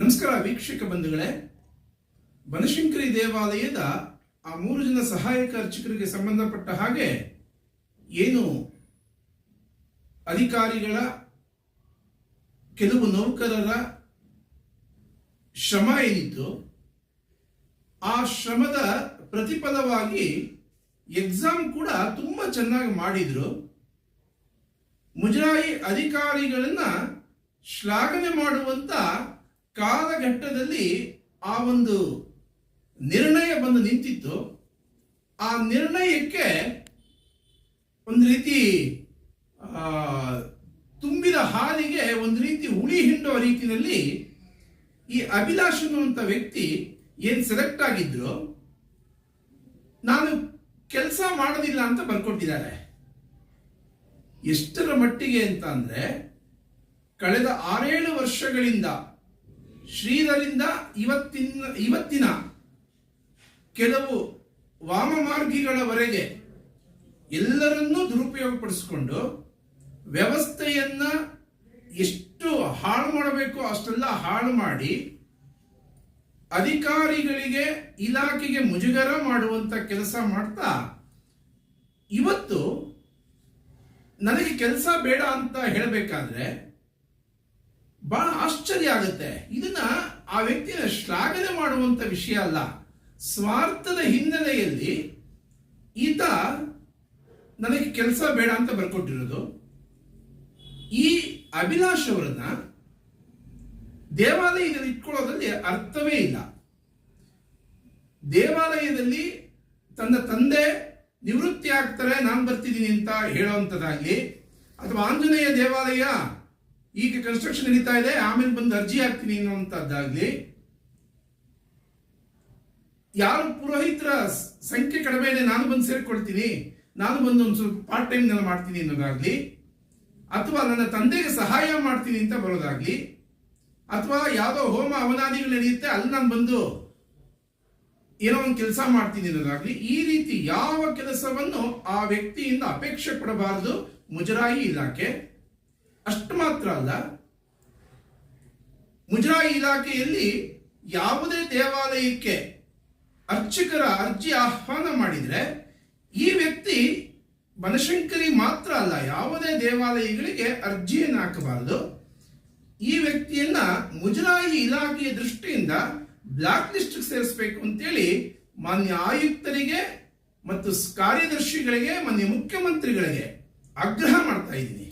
ನಮಸ್ಕಾರ ವೀಕ್ಷಕ ಬಂಧುಗಳೇ, ಬನಶಂಕರಿ ದೇವಾಲಯದ ಆ ಮೂರು ಜನ ಸಹಾಯಕ ಅರ್ಚಕರಿಗೆ ಸಂಬಂಧಪಟ್ಟ ಹಾಗೆ ಏನು ಅಧಿಕಾರಿಗಳ, ಕೆಲವು ನೌಕರರ ಶ್ರಮ ಏನಿತ್ತು, ಆ ಶ್ರಮದ ಪ್ರತಿಫಲವಾಗಿ ಎಕ್ಸಾಮ್ ಕೂಡ ತುಂಬಾ ಚೆನ್ನಾಗಿ ಮಾಡಿದ್ರು. ಮುಜರಾಯಿ ಅಧಿಕಾರಿಗಳನ್ನ ಶ್ಲಾಘನೆ ಮಾಡುವಂತ ಕಾಲಘಟ್ಟದಲ್ಲಿ ಆ ಒಂದು ನಿರ್ಣಯ ಬಂದು ನಿಂತಿತ್ತು. ಆ ನಿರ್ಣಯಕ್ಕೆ ಒಂದು ರೀತಿ ತುಂಬಿದ ಹಾಲಿಗೆ ಒಂದು ರೀತಿ ಉಳಿ ಹಿಂಡುವ ರೀತಿಯಲ್ಲಿ ಈ ಅಭಿಲಾಷ್ ಅನ್ನುವಂಥ ವ್ಯಕ್ತಿ ಏನು ಸೆಲೆಕ್ಟ್ ಆಗಿದ್ರು, ನಾನು ಕೆಲಸ ಮಾಡೋದಿಲ್ಲ ಅಂತ ಬರ್ಕೊಟ್ಟಿದ್ದಾರೆ. ಎಷ್ಟರ ಮಟ್ಟಿಗೆ ಅಂತ ಅಂದರೆ, ಕಳೆದ ಆರೇಳು ವರ್ಷಗಳಿಂದ ಶ್ರೀಧರಿಂದ ಇವತ್ತಿನ ಇವತ್ತಿನ ಕೆಲವು ವಾಮಮಾರ್ಗಿಗಳವರೆಗೆ ಎಲ್ಲರನ್ನೂ ದುರುಪಯೋಗಪಡಿಸಿಕೊಂಡು ವ್ಯವಸ್ಥೆಯನ್ನ ಎಷ್ಟು ಹಾಳು ಮಾಡಬೇಕು ಅಷ್ಟೆಲ್ಲ ಹಾಳು ಮಾಡಿ ಅಧಿಕಾರಿಗಳಿಗೆ, ಇಲಾಖೆಗೆ ಮುಜುಗರ ಮಾಡುವಂತ ಕೆಲಸ ಮಾಡ್ತಾ ಇವತ್ತು ನನಗೆ ಕೆಲಸ ಬೇಡ ಅಂತ ಹೇಳಬೇಕಾದ್ರೆ ಆಶ್ಚರ್ಯ ಆಗುತ್ತೆ ಇದನ್ನ ಆ ವ್ಯಕ್ತಿಯ ಶ್ಲಾಘನೆ ಮಾಡುವಂತ ವಿಷಯ ಅಲ್ಲ. ಸ್ವಾರ್ಥದ ಹಿನ್ನೆಲೆಯಲ್ಲಿ ಈತ ನನಗೆ ಕೆಲಸ ಬೇಡ ಅಂತ ಬರ್ಕೊಟ್ಟಿರೋದು. ಈ ಅಭಿಲಾಷ್ ಅವರನ್ನ ದೇವಾಲಯದಲ್ಲಿ ಇಟ್ಕೊಳ್ಳೋದ್ರಲ್ಲಿ ಅರ್ಥವೇ ಇಲ್ಲ. ದೇವಾಲಯದಲ್ಲಿ ತನ್ನ ತಂದೆ ನಿವೃತ್ತಿ ಆಗ್ತಾರೆ ನಾನು ಬರ್ತಿದ್ದೀನಿ ಅಂತ ಹೇಳೋವಂಥದ್ದಾಗಲಿ, ಅಥವಾ ಆಂಜನೇಯ ದೇವಾಲಯ ಈಗ ಕನ್ಸ್ಟ್ರಕ್ಷನ್ ನಡೀತಾ ಇದೆ, ಆಮೇಲೆ ಬಂದು ಅರ್ಜಿ ಹಾಕ್ತೀನಿ ಅನ್ನುವಂಥದ್ದಾಗ್ಲಿ, ಯಾರು ಪುರೋಹಿತರ ಸಂಖ್ಯೆ ಕಡಿಮೆ ಇದೆ, ನಾನು ಬಂದು ಸೇರ್ಕೊಳ್ತೀನಿ, ನಾನು ಬಂದು ಒಂದು ಸ್ವಲ್ಪ ಪಾರ್ಟ್ ಟೈಮ್ ನಾನು ಮಾಡ್ತೀನಿ ಅನ್ನೋದಾಗ್ಲಿ, ಅಥವಾ ನನ್ನ ತಂದೆಗೆ ಸಹಾಯ ಮಾಡ್ತೀನಿ ಅಂತ ಬರೋದಾಗ್ಲಿ, ಅಥವಾ ಯಾವುದೋ ಹೋಮ ಅವನಾದಿಗಳು ನಡೆಯುತ್ತೆ, ಅಲ್ಲಿ ನಾನು ಬಂದು ಏನೋ ಒಂದು ಕೆಲಸ ಮಾಡ್ತೀನಿ ಅನ್ನೋದಾಗ್ಲಿ, ಈ ರೀತಿ ಯಾವ ಕೆಲಸವನ್ನು ಆ ವ್ಯಕ್ತಿಯಿಂದ ಅಪೇಕ್ಷೆ ಪಡಬಾರದು ಮುಜರಾಯಿ ಇಲಾಖೆ. ಅಷ್ಟು ಮಾತ್ರ ಅಲ್ಲ. ಮುಜರಾಯಿ ಇಲಾಖೆಯಲ್ಲಿ ಯಾವುದೇ ದೇವಾಲಯಕ್ಕೆ ಅರ್ಚಕರ ಅರ್ಜಿ ಆಹ್ವಾನ ಮಾಡಿದರೆ ಈ ವ್ಯಕ್ತಿ ಬನಶಂಕರಿ ಮಾತ್ರ ಅಲ್ಲ, ಯಾವುದೇ ದೇವಾಲಯಗಳಿಗೆ ಅರ್ಜಿಯನ್ನು ಹಾಕಬಾರದು. ಈ ವ್ಯಕ್ತಿಯನ್ನ ಮುಜರಾಯಿ ಇಲಾಖೆಯ ದೃಷ್ಟಿಯಿಂದ ಬ್ಲಾಕ್ ಲಿಸ್ಟ್ ಸೇರಿಸಬೇಕು ಅಂತೇಳಿ ಮಾನ್ಯ ಆಯುಕ್ತರಿಗೆ ಮತ್ತು ಕಾರ್ಯದರ್ಶಿಗಳಿಗೆ, ಮಾನ್ಯ ಮುಖ್ಯಮಂತ್ರಿಗಳಿಗೆ ಆಗ್ರಹ ಮಾಡ್ತಾ ಇದ್ದೀನಿ.